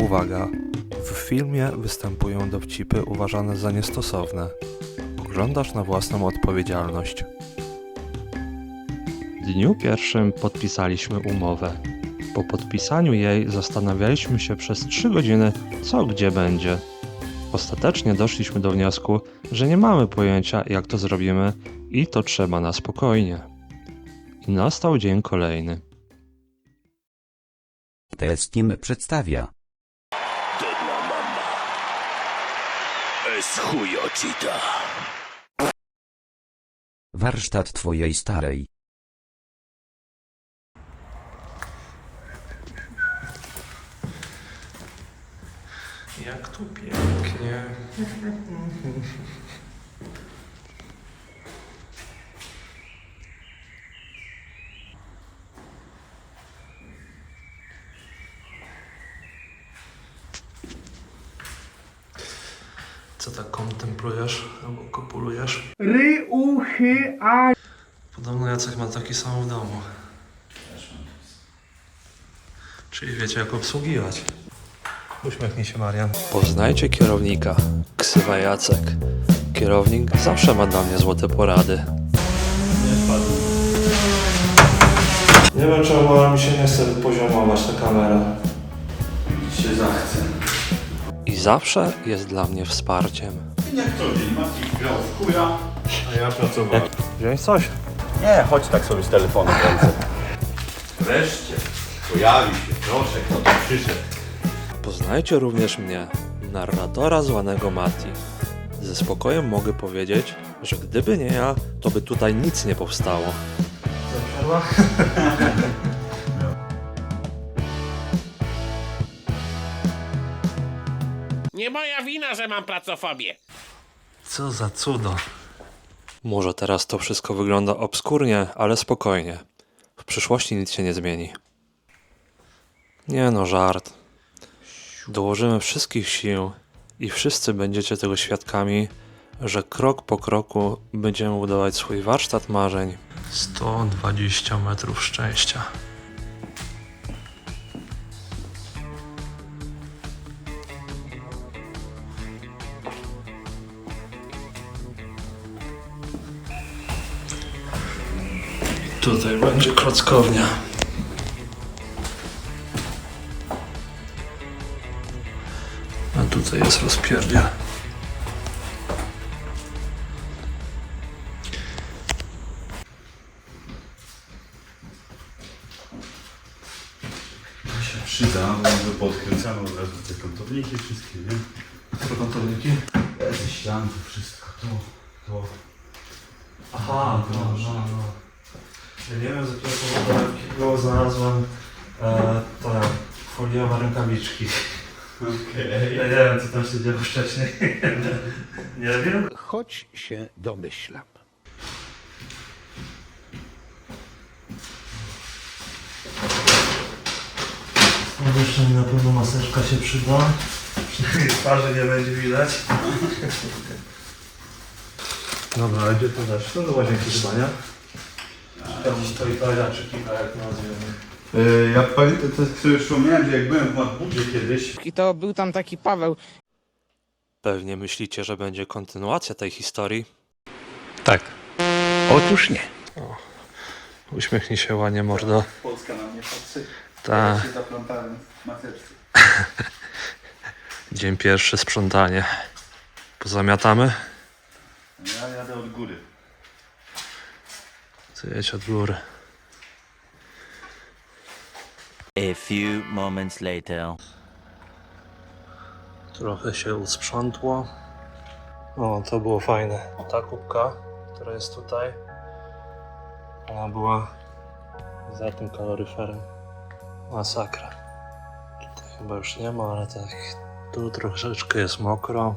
Uwaga! W filmie występują dowcipy uważane za niestosowne. Oglądasz na własną odpowiedzialność. W dniu pierwszym podpisaliśmy umowę. Po podpisaniu jej zastanawialiśmy się przez 3 godziny, co gdzie będzie. Ostatecznie doszliśmy do wniosku, że nie mamy pojęcia, jak to zrobimy i to trzeba na spokojnie. I nastał dzień kolejny. TS Team przedstawia. Es chujo cheetah. Warsztat twojej starej. Jak tu pięknie. Co tak kontemplujesz albo kopulujesz? Ry, a Podobno Jacek ma taki sam w domu. Czyli wiecie jak obsługiwać. Uśmiechnij się Marian. Poznajcie kierownika. Ksywa Jacek. Kierownik zawsze ma dla mnie złote porady. Nie wiem czemu, ale mi się nie chce poziomować ta kamera. się zachce. I zawsze jest dla mnie wsparciem. Jak to dzień Mati grał w chuja, a ja pracowałem. Wziąć coś? Nie, chodź tak sobie z telefonu w ręce. Wreszcie, pojawi się, proszę, kto tu przyszedł. Poznajcie również mnie, narratora zwanego Mati. Ze spokojem mogę powiedzieć, że gdyby nie ja, to by tutaj nic nie powstało. Nie moja wina, że mam pracofobię. Co za cudo. Może teraz to wszystko wygląda obskurnie, ale spokojnie. W przyszłości nic się nie zmieni. Nie no, żart. Dołożymy wszystkich sił i wszyscy będziecie tego świadkami, że krok po kroku będziemy budować swój warsztat marzeń. 120 metrów szczęścia. Tutaj będzie klockownia. A tutaj jest rozpierdziel. To się przyda, może podkręcamy od razu te kątowniki wszystkie, nie? Co kątowniki? Te ściany, to wszystko, to, to. Aha, no, no, nie wiem z jakiego powodu, kiblu znalazłem e, te foliowe rękawiczki. Okej. Ja nie wiem, co tam się działo wcześniej. nie wiem. choć się domyślam. No jeszcze mi na pewno maseczka się przyda. Przynajmniej twarzy nie będzie widać. Dobra, a gdzie to dasz? To do łazienki chyba, nie? Tam stoi Kaja czy Kika, jak nazwiemy. Yy, ja pamiętam, to sobie przypomniałem, że jak byłem w Matbudzie kiedyś, i to był tam taki Paweł. Pewnie myślicie, że będzie kontynuacja tej historii. Otóż nie. Uśmiechnij się ładnie, mordo. Polska na mnie patrzy, Ta, się zaplątałem w maseczce. dzień pierwszy, sprzątanie. Pozamiatamy? Ja jadę od góry. Ty jedź od góry. A few moments later. Trochę się usprzątło. O, to było fajne. Ta kubka, która jest tutaj, ona była za tym kaloryferem. Masakra. Tutaj chyba już nie ma, ale tak tu troszeczkę jest mokro.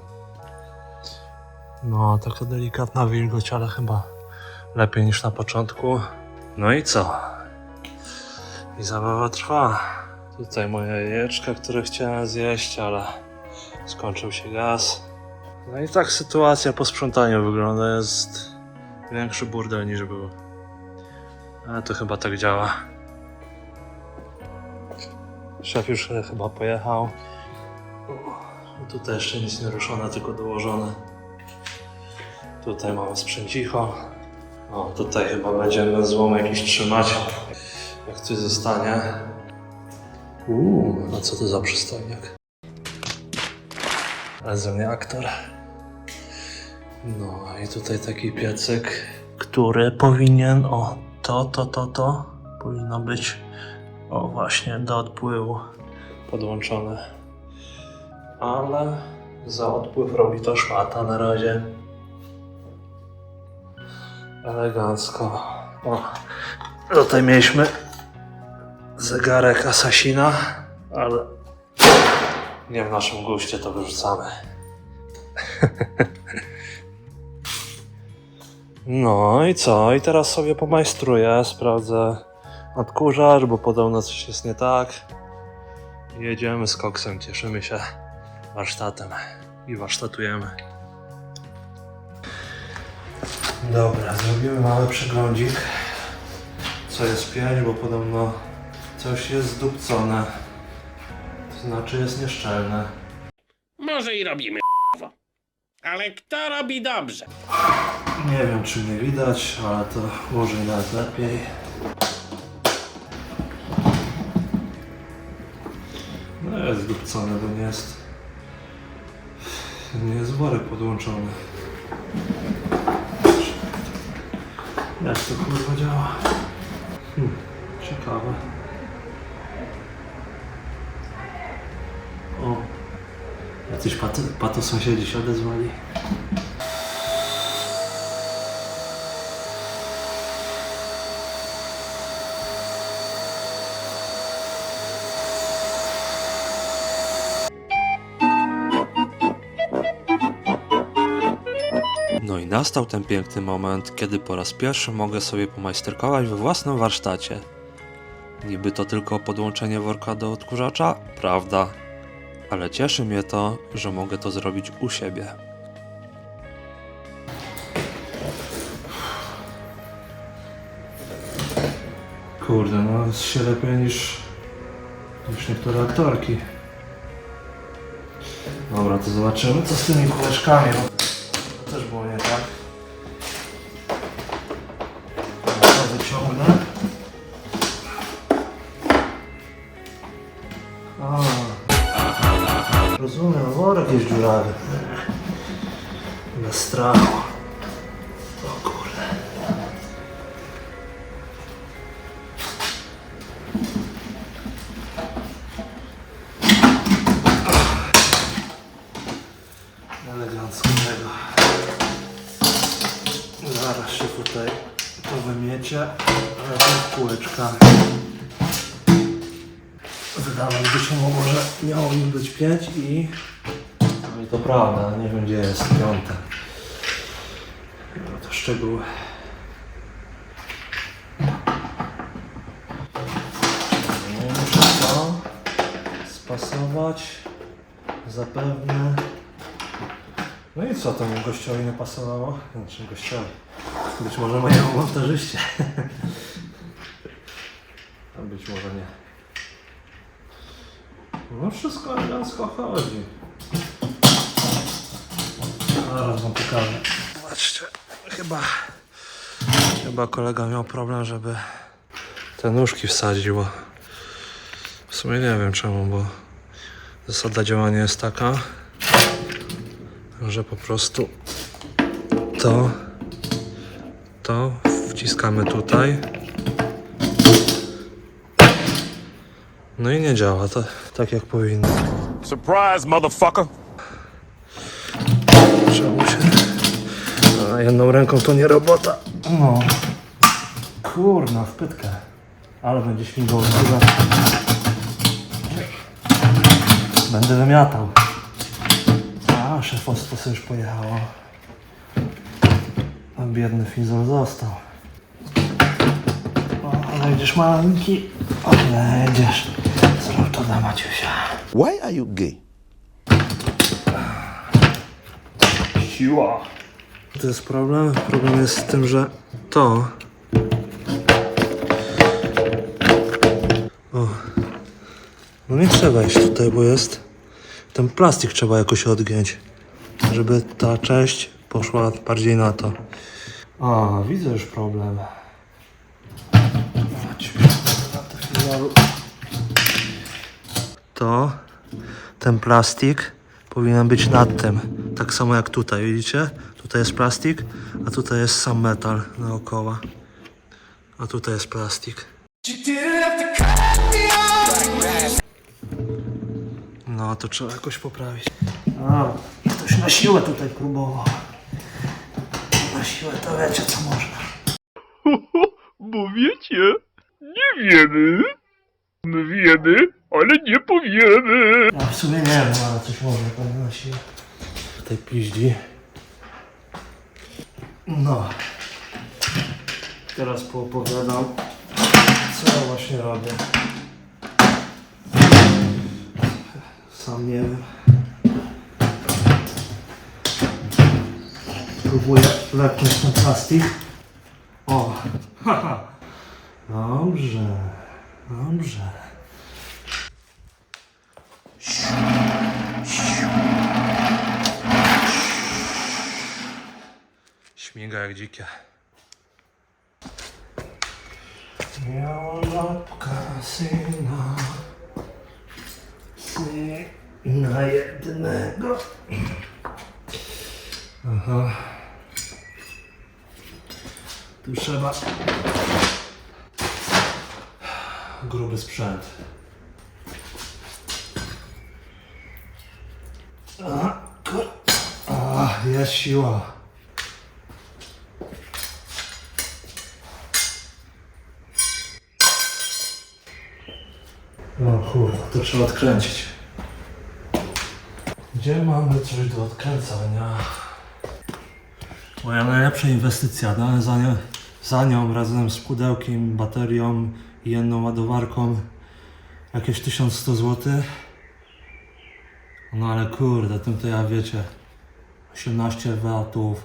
No, taka delikatna wilgoć, ale chyba lepiej niż na początku. No i co? I zabawa trwa. Tutaj moje jajeczka, które chciałem zjeść, ale skończył się gaz. No i tak sytuacja po sprzątaniu wygląda. Jest większy burdel niż był. Ale to chyba tak działa. Szef już chyba pojechał. Tutaj jeszcze nic nie ruszone, tylko dołożone. Tutaj mamy sprzęcicho. O, tutaj chyba będziemy złom jakiś trzymać. Jak coś zostanie. Uuu, a co to za przystojniak? Ale ze mnie aktor. No i tutaj taki piecyk, który powinien, o, to, to, to, to, powinno być, o właśnie, do odpływu podłączone. Ale za odpływ robi to szmata na razie. Elegancko. O, tutaj mieliśmy zegarek Asasina, ale nie w naszym guście to wyrzucamy. No i co? I teraz sobie pomajstruję, sprawdzę odkurzacz, bo podobno coś jest nie tak. Jedziemy z koksem, cieszymy się warsztatem i warsztatujemy. Dobra, zrobimy mały przeglądzik. Co jest pięć, bo podobno coś jest zdupcone. To znaczy jest nieszczelne. Może i robimy Ale kto robi dobrze? Nie wiem, czy mnie widać, ale to może i nawet lepiej. No jest zdupcone, bo nie jest... Nie jest worek podłączony. Jak to kurwa działa? Hmm, ciekawe. O, jacyś pato, pato sąsiedzi się odezwali. Nastał ten piękny moment, kiedy po raz pierwszy mogę sobie pomajsterkować we własnym warsztacie. Niby to tylko podłączenie worka do odkurzacza, prawda, ale cieszy mnie to, że mogę to zrobić u siebie. Kurde, no jest się lepiej niż, niż niektóre aktorki. Dobra, to zobaczymy co z tymi kółeczkami. Dziurawy. Bez strachu. O kurde. Elegancko tego. Zaraz się tutaj to wymiecie, kółeczka. Wydawać by się mogło, że miało im być 5 i... To prawda, nie wiem gdzie jest piąte. No to szczegóły. Muszę to spasować. Zapewne. No i co temu gościowi nie pasowało? Znaczy gościowi. Być może mojemu montażyście. A być może nie. No wszystko elegancko chodzi. Zaraz wam pokażę. Zobaczcie, chyba, chyba kolega miał problem, żeby te nóżki wsadził. bo W sumie nie wiem czemu, bo zasada działania jest taka, że po prostu to, to wciskamy tutaj. No i nie działa to tak jak powinno. Surprise, motherfucker. Jedną ręką to nie robota. No. Kurna, w pytkę. Ale będzie śmigał chyba. Będę wymiatał. A, szefostwo sobie już pojechało. A biedny fizol został. O, ale idziesz maleńki. Ale jedziesz. Zrób to dla Maciusia. Why are you gay? Siła. To jest problem. Problem jest z tym, że to. O. No nie trzeba iść tutaj, bo jest ten plastik trzeba jakoś odgiąć, żeby ta część poszła bardziej na to. A, widzę już problem. To, ten plastik powinien być nad tym. Tak samo jak tutaj, widzicie? Tutaj jest plastik, a tutaj jest sam metal naokoło. A tutaj jest plastik. No, to trzeba jakoś poprawić. A, ktoś na siłę tutaj próbował. Na siłę to wiecie co można. Bo wiecie, nie wiemy. My wiemy, ale nie powiemy. Ja w sumie nie wiem, ale coś można tam na siłę. Tutaj piździ. No. Teraz poopowiadam, co ja właśnie robię. Sam nie wiem. Próbuję lepnąć ten plastik. O! Haha. Dobrze. Dobrze. Śmiga jak dzikie. Miała latka syna. Syna jednego. Aha. Tu trzeba gruby sprzęt. A, kur... A, jest siła. No kurwa, to trzeba odkręcić. Gdzie mamy coś do odkręcania? Moja najlepsza inwestycja, dałem za nią, za nią razem z pudełkiem, baterią i jedną ładowarką jakieś 1100 zł. No ale kurde, tym to ja wiecie, 18 watów,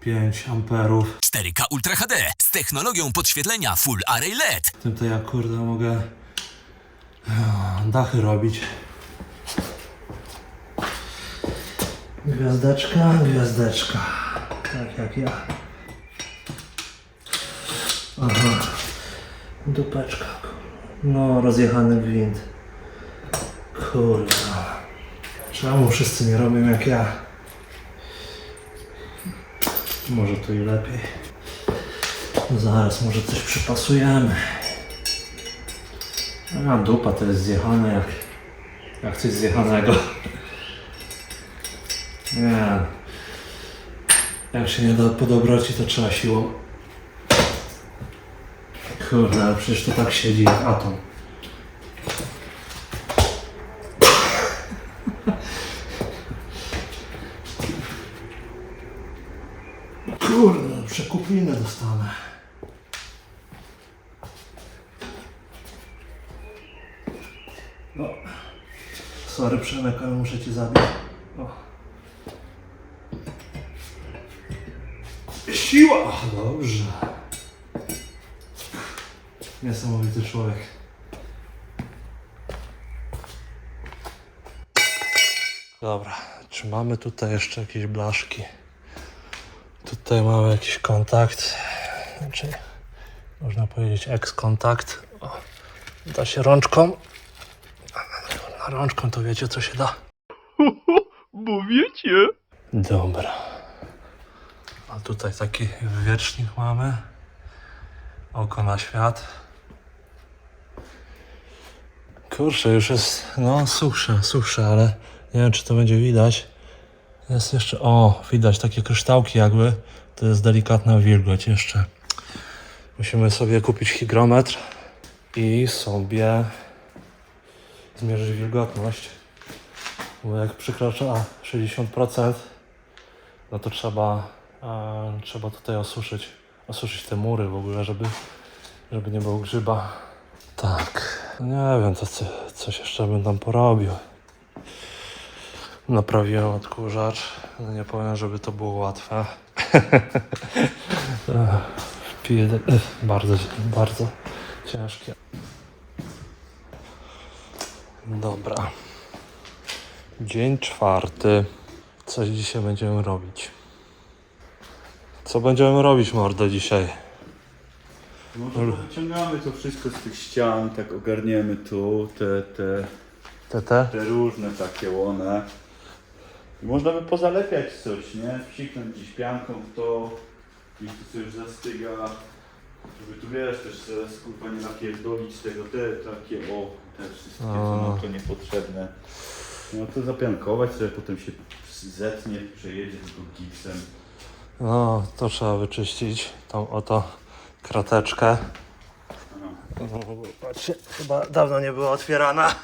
5 amperów. 4K Ultra HD z technologią podświetlenia Full Array LED. Tym to ja kurde mogę dachy robić. Gwiazdeczka, gwiazdeczka. Tak jak ja. Aha. Dupeczka. No, rozjechany gwint. Kurwa. Czemu wszyscy nie robią jak ja? Może to i lepiej. Zaraz może coś przypasujemy. A dupa to jest zjechane jak, jak coś zjechanego. Nie. Jak się nie da po dobroci, to trzeba siłą. Kurde, ale przecież to tak siedzi jak atom. Kurde, przekuplinę dostanę. No. Sorry Przemek, ale muszę cię zabić. O. Siła! Dobrze. Niesamowity człowiek. Dobra, czy mamy tutaj jeszcze jakieś blaszki? Tutaj mamy jakiś kontakt. Znaczy, można powiedzieć ex-kontakt. Da się rączką. Rączką to wiecie co się da. Bo wiecie. Dobra. A tutaj taki wiecznik mamy. Oko na świat. Kurczę, już jest no suchsze, suchsze, ale nie wiem czy to będzie widać. Jest jeszcze, o, widać takie kryształki jakby. To jest delikatna wilgoć jeszcze. Musimy sobie kupić hygrometr i sobie zmierzyć wilgotność. Bo jak przekracza 60%, no to trzeba, e, trzeba tutaj osuszyć, osuszyć te mury w ogóle, żeby, żeby nie było grzyba. Tak, nie wiem, to co, coś jeszcze bym tam porobił. Naprawiłem odkurzacz, no nie powiem, żeby to było łatwe. Bardzo, bardzo ciężkie. Dobra. Dzień czwarty. Coś dzisiaj będziemy robić. Co będziemy robić, mordo, dzisiaj? Może wyciągamy to wszystko z tych ścian, tak ogarniemy tu, te, te, Tete? te różne takie łone. I można by pozalepiać coś, nie? Wsiknąć gdzieś pianką w to, gdzieś to coś już zastyga. Żeby tu wiesz, też teraz kurwa nie napierdolić tego, te takie o, te wszystkie, co nam to niepotrzebne. No to zapiankować sobie, potem się zetnie, przejedzie tylko gipsem. No, to trzeba wyczyścić. Tą oto krateczkę. No, patrzcie, chyba dawno nie była otwierana.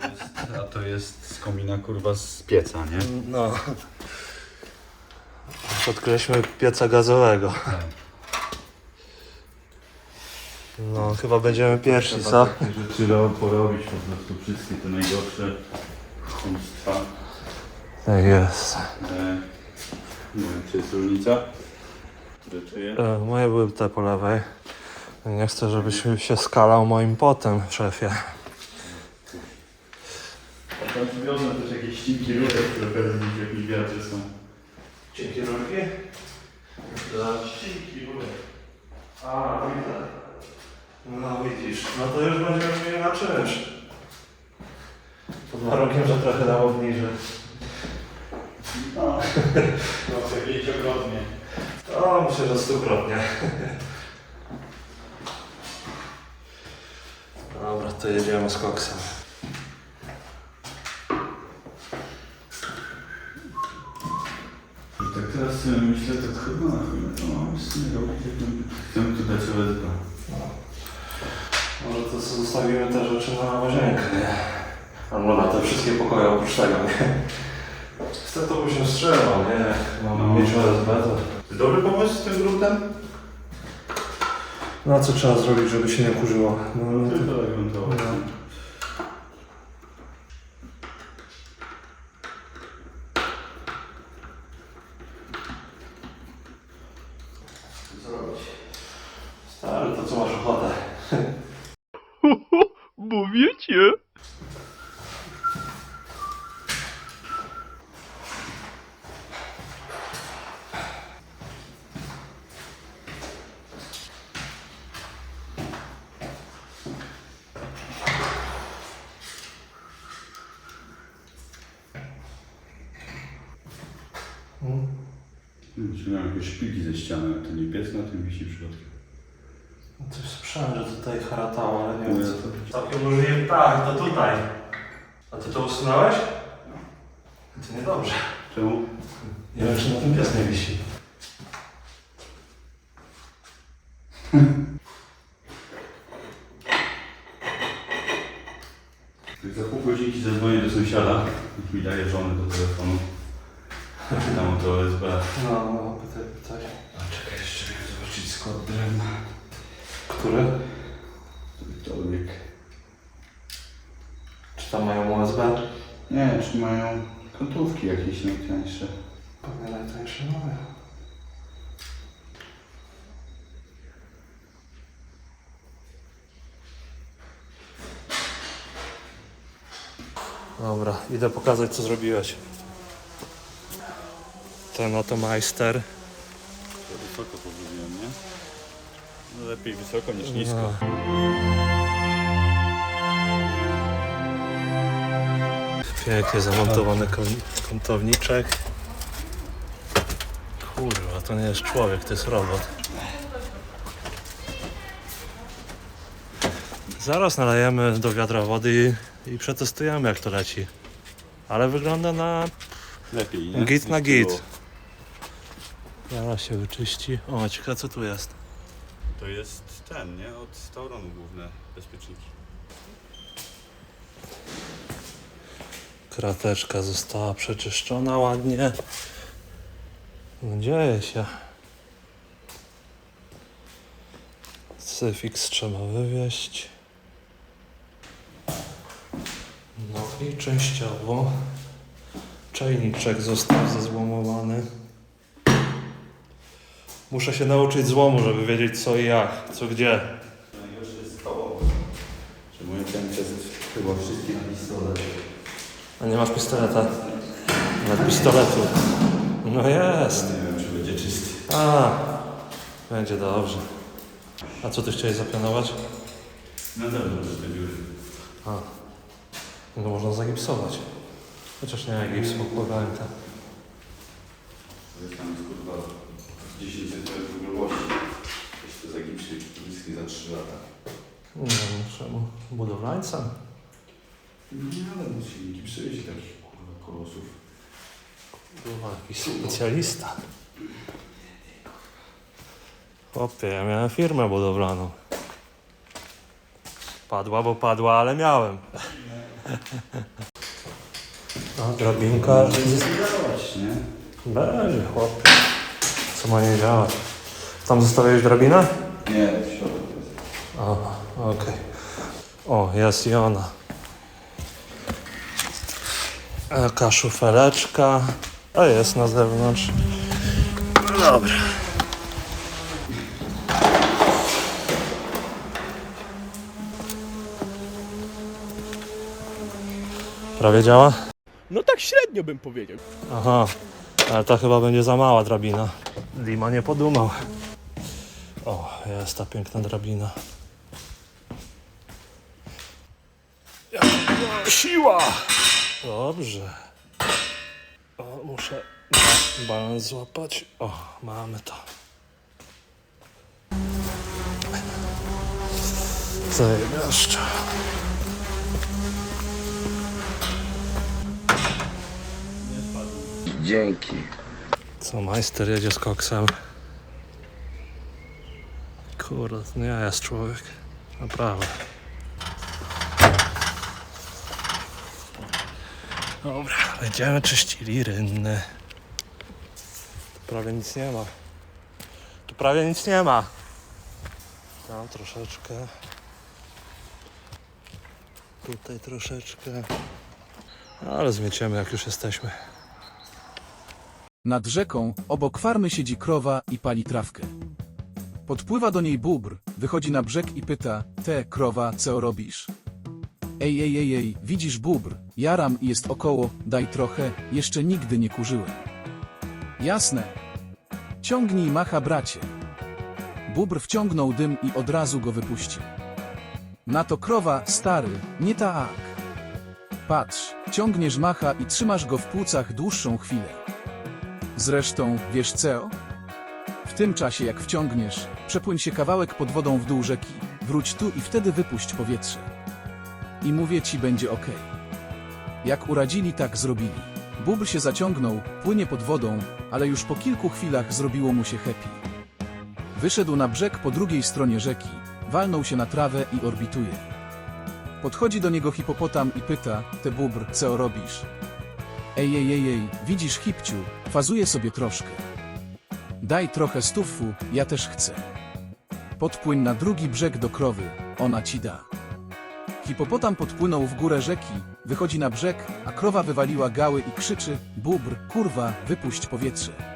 To jest, a to jest z komina kurwa z pieca, nie? No. Odkryliśmy pieca gazowego. No, chyba będziemy pierwsi, co? Takie rzeczy trzeba porobić po prostu wszystkie te najgorsze chłopstwa. Tak jest. E, nie wiem, czy jest różnica? Czy je? E, moje były te po lewej. Nie chcę, żebyś się skalał moim potem, szefie. A tam wiozą też jakieś ścinki rurek, które pewnie w jakimś wiatrze są. Dzięki rurki? Ścinki rurek. A, widzę. No widzisz, no to już będziemy mieli na czynsz. Pod warunkiem, że trochę nam obniży. No, trochę pięciokrotnie. O, myślę, że stukrotnie. Dobra, to jedziemy z koksem. I tak teraz sobie myślę, to chyba na chuj to mam z tym robić, jak bym- chcę tu dać OSB. Może to sobie zostawimy te rzeczy na łazienkę, nie? Albo na te wszystkie pokoje oprócz tego, nie? Chcę to by się wstrzymał, nie? Mam No. mieć OSB, to... Dobry pomysł z tym gruntem? No a co trzeba zrobić, żeby się nie kurzyło? No, no, tak to... No. Co robić? Stary, to co masz ochotę? Bo wiecie? Jakieś szpilki ze ściany, a to nie pies na tym wisi w środku. Coś słyszałem, że tutaj haratało, ale nie No wiem co. Całkiem możliwe, tak, to tutaj. A ty to usunąłeś? To niedobrze. Czemu? Nie wiem, czy na tym pies nie wisi. Jak za pół godzinki zadzwonię do sąsiada, niech mi daje żonę do telefonu. Tam o to OSB. No, no, pytaj, pytaj. A czekaj, jeszcze chcę zobaczyć skład drewna. Który? Tolwiek. Czy tam mają USB? Nie, czy mają kątówki jakieś najtańsze. Pewnie najtańsze mają. Dobra, idę pokazać co zrobiłeś. Ten oto majster. To wysoko powiedziałem, nie? No lepiej wysoko niż nisko. No. Pięknie zamontowany kąt- kątowniczek. Kurwa, to nie jest człowiek, to jest robot. Zaraz nalejemy do wiadra wody i, i przetestujemy jak to leci. Ale wygląda na Lepiej, nie? git Niż na było. git. Zaraz się wyczyści. O, ciekawe co tu jest. To jest ten, nie? Od Tauronu główne bezpieczniki. Krateczka została przeczyszczona ładnie. No, Dzieje się. Syfix trzeba wywieźć. No i częściowo czajniczek został zezłomowany. Muszę się nauczyć złomu, żeby wiedzieć co i jak, co gdzie. Najgorsze jest to, że moje ten jest chyba wszystkie na pistolet. A nie masz pistoleta? Nawet pistoletu. No jest. Nie wiem, czy będzie czysty. A, będzie dobrze. A co ty chciałeś zaplanować? Na zewnątrz te biury. A, no można zagipsować. Chociaż nie, gips pokładałem tam. To Tam jest kurwa 10 cm grubości. Jeszcze za gipsy bliski za 3 lata. Nie wiem czemu. Budowlańca? Nie, ale no silniki psuje się takich kurwa kolosów. Kurwa, jakiś specjalista. Chłopie, ja miałem firmę budowlaną. Padła, bo padła, ale miałem. A drabinka będzie, chłopie. Co ma nie działać? Tam zostawiłeś drabinę? Nie, w środku jest. Aha, okej. O, jest i ona. Szufeleczka. A jest na zewnątrz. Dobra. Prawie działa? No tak średnio bym powiedział. Aha, ale to chyba będzie za mała drabina. Dima nie podumał. O, jest ta piękna drabina. Siła! Dobrze. O, muszę ba- balans złapać. O, mamy to. Zajebiaszcza. Dzięki. Co, majster jedzie z koksem? Kurde, to nie jest człowiek. Naprawdę. Dobra, będziemy czyścili rynny. Tu prawie nic nie ma. Tu prawie nic nie ma. Tam troszeczkę. Tutaj troszeczkę. Ale zmieciemy jak już jesteśmy. Nad rzeką, obok farmy siedzi krowa i pali trawkę. Podpływa do niej bóbr, wychodzi na brzeg i pyta, te, krowa, co robisz? Ej, ej, ej, ej, widzisz bóbr, jaram i jest około, daj trochę, jeszcze nigdy nie kurzyłem. Jasne. Ciągnij macha, bracie. Bóbr wciągnął dym i od razu go wypuścił. Na to krowa, stary, nie tak. Patrz, ciągniesz macha i trzymasz go w płucach dłuższą chwilę. Zresztą, wiesz co? W tym czasie, jak wciągniesz, przepłyń się kawałek pod wodą w dół rzeki, wróć tu i wtedy wypuść powietrze. I mówię ci, będzie ok. Jak uradzili, tak zrobili. Bóbr się zaciągnął, płynie pod wodą, ale już po kilku chwilach zrobiło mu się happy. Wyszedł na brzeg po drugiej stronie rzeki, walnął się na trawę i orbituje. Podchodzi do niego hipopotam i pyta, te bóbr, co robisz? Ej, ej, ej, ej, widzisz hipciu, fazuje sobie troszkę. Daj trochę stufu, ja też chcę. Podpłyń na drugi brzeg do krowy, ona ci da. Hipopotam podpłynął w górę rzeki, wychodzi na brzeg, a krowa wywaliła gały i krzyczy, bubr, kurwa, wypuść powietrze.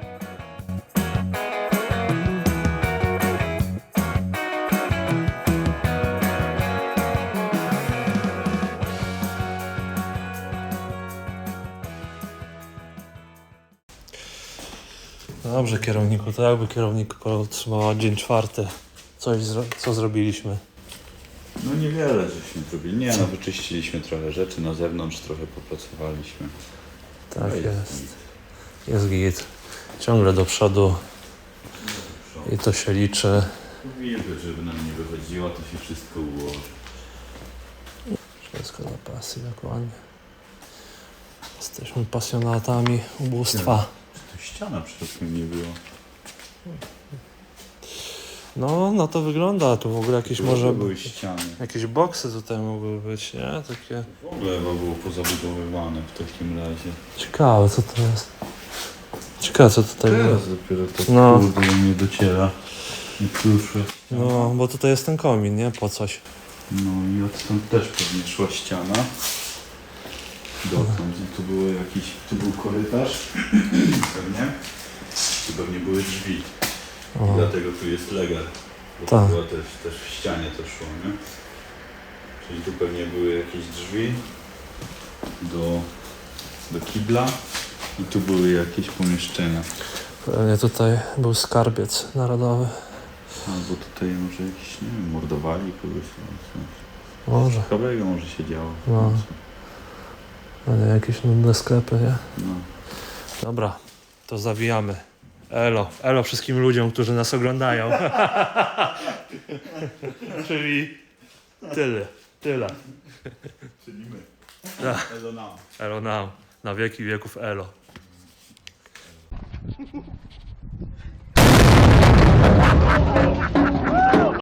Dobrze, kierowniku, to jakby kierownik podsumował dzień czwarty. Coś, zro- co zrobiliśmy. No niewiele żeśmy zrobili. Nie, no wyczyściliśmy trochę rzeczy, na zewnątrz trochę popracowaliśmy. Tak No jest. Jest git. Ciągle do przodu i to się liczy. Mówiłem, żeby nam nie wychodziło, to się wszystko ułoży. Wszystko na pasji, dokładnie. Jesteśmy pasjonatami ubóstwa. Ściana przypadkiem nie było. No, no to wygląda. Tu w ogóle jakieś może... były ściany. Jakieś boksy tutaj mogły być, nie? Takie... W ogóle chyba było pozabudowywane w takim razie. Ciekawe, co to jest. Ciekawe, co tutaj Teraz jest. dopiero to No. kurde nie dociera. Kruszy. No, bo tutaj jest ten komin, nie? Po coś. No i odtąd też pewnie szła ściana. Dotąd. I tu było jakiś, tu był korytarz. pewnie. Tu pewnie były drzwi. I O, dlatego tu jest legar. Bo Tak. to była też, też w ścianie to szło, nie? Czyli tu pewnie były jakieś drzwi do do kibla i tu były jakieś pomieszczenia. Pewnie tutaj był skarbiec narodowy. Albo tutaj może jakiś, nie wiem, mordowali kogoś. no, coś Może. Ciekawego może się działo. No. A nie jakieś nudne sklepy, nie? No. Dobra, to zawijamy. Elo, elo wszystkim ludziom, którzy nas oglądają. Czyli tyle, tyle. Czyli my. Tak. Elo nam. Elo nam, na wieki wieków elo.